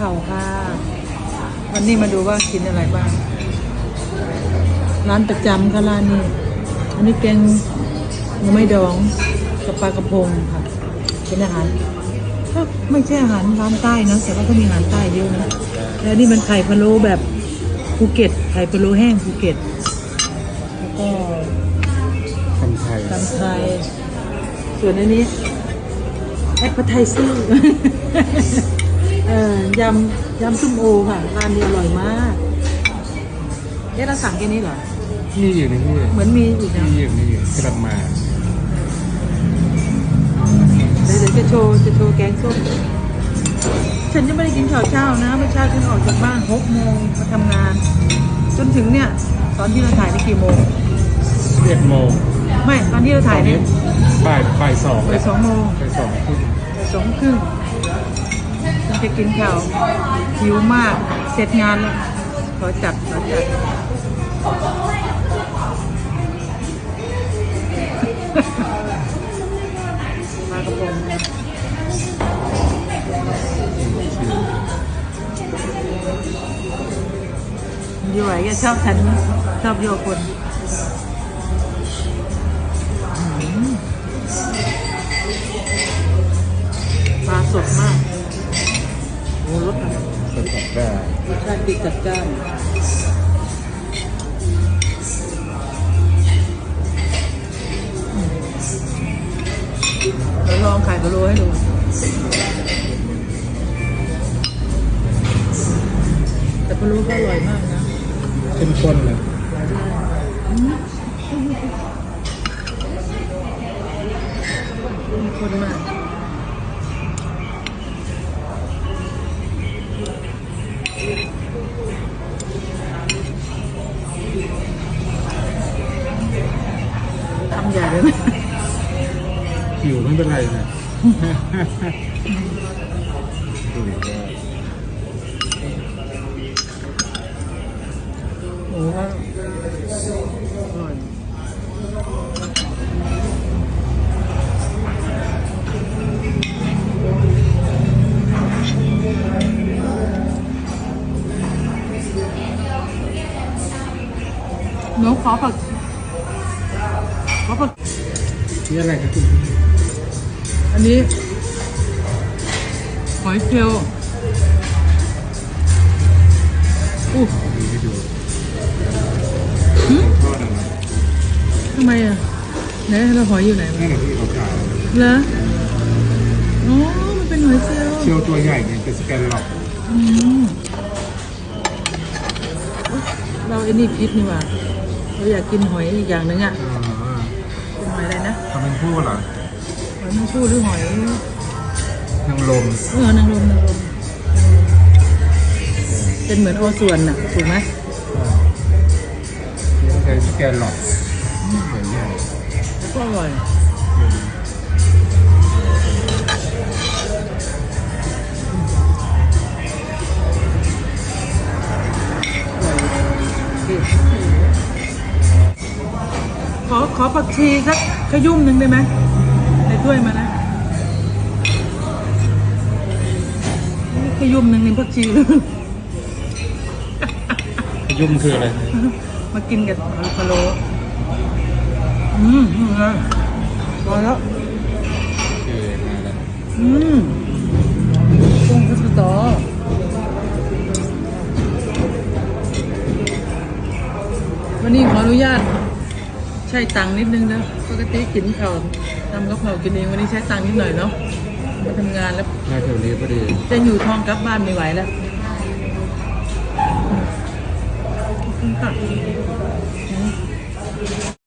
เพราค่ะ วันนี้มาดูว่ากินอะไรบ้าง ร้านประจำค่ะร้านนี้ อันนี้แกงหน่อไม้ดองกับปลากระพงค่ะ เป็นอาหารก็ไม่ใช่อาหารร้านใต้นะแต่ว่าก็มีอาหารใต้เยอะนะแล้วนี่มันไข่พะโล้แบบภูเก็ต ไข่พะโล้แห้งภูเก็ต แล้วก็ทำไทยตำไทย ส่วนอันนี้แอปเปอร์ไทเซอร์ เออยำยำส้มโอค่ะร้านนี้อร่อยมากเอ๊ะเราสั่งแค่นี้เหรอนี่อยู่นี่พี่เหมือนมีอีกนะนี่อยู่นี่อยู่กลับมาเดี๋ยวเดี๋ยวจะโชว์จะโชว์แกงส้ม ฉันยังไม่ได้กินข้าวเช้านะเมื่อเช้าฉันออกจากบ้านหกโมงมาทำงาน จนถึงเนี่ย ตอนที่เราถ่ายนี่กี่โมงเอ็ดโมงไม่ตอนที่เราถ่ายเนี่ยบ่ายบ่ายสองไปสองโมงบ่ายสองครึ่งไปสองครึ่งฉัน จะกินข้าวหิวมาก เสร็จงานแล้วขอจัดขอจัดมากระพงอยู่ไหวก็ชอบฉันชอบโยคน โอ้รสอะไรสดๆได้รสชาติดีจัดจ้านเดี๋ยวลองไข่พะโล้ให้ดูแต่พะโล้ก็อร่อยมากนะเข้มข้นเลยมีคนมาก หิวไม่เป็นไรนะดูดิว่าโอ้โหอร่อยหนูขอผักขอผักนี่อะไรครับคุณอันนี้ หอยเชลล์อู้ดูให้ดูหืมทอดอะไรทำไมอะไหนเราหอยอยู่ไหนวะนั่นแหละที่เขาขายเหรออ๋อมันเป็นหอยเชลล์เชียวตัวใหญ่เนี่ยเป็นสแกนหลอกอืมเราไอ้นี่คิดนี่หว่าเราอยากกินหอยอีกอย่างหนึ่งอะอ่าเป็นหอยอะไรนะทำเป็นคู่เหรอ หอยแมงชู่หรือหอยนางลมเออนางรมนางรมเป็นเหมือนโอส่วนน่ะถูกไหมนี่ใช้สแกนหลอกใหญ่ก็อร่อยขอขอผักชีสักขยุ่มหนึ่งได้ไหมใน ถ้วยมานะขยุ่มหนึ่งในผักชีเลยๆยุ่มคืออะไร มากินกับพะโล้อืมอืมนะพอแล้วคือมาแล้วอืมกุ้งพัสตอวันนี้ขออนุญาต ใช้ตังค์นิดนึงนะปกติกินข้าวทำกับข้าวกินเองวันนี้ใช้ตังค์นิดหน่อยเนาะมาทำงานแล้วมาแถวนี้พอดีจะอยู่ท้องกลับบ้านไม่ไหวแล้วขอบคุณค่ะ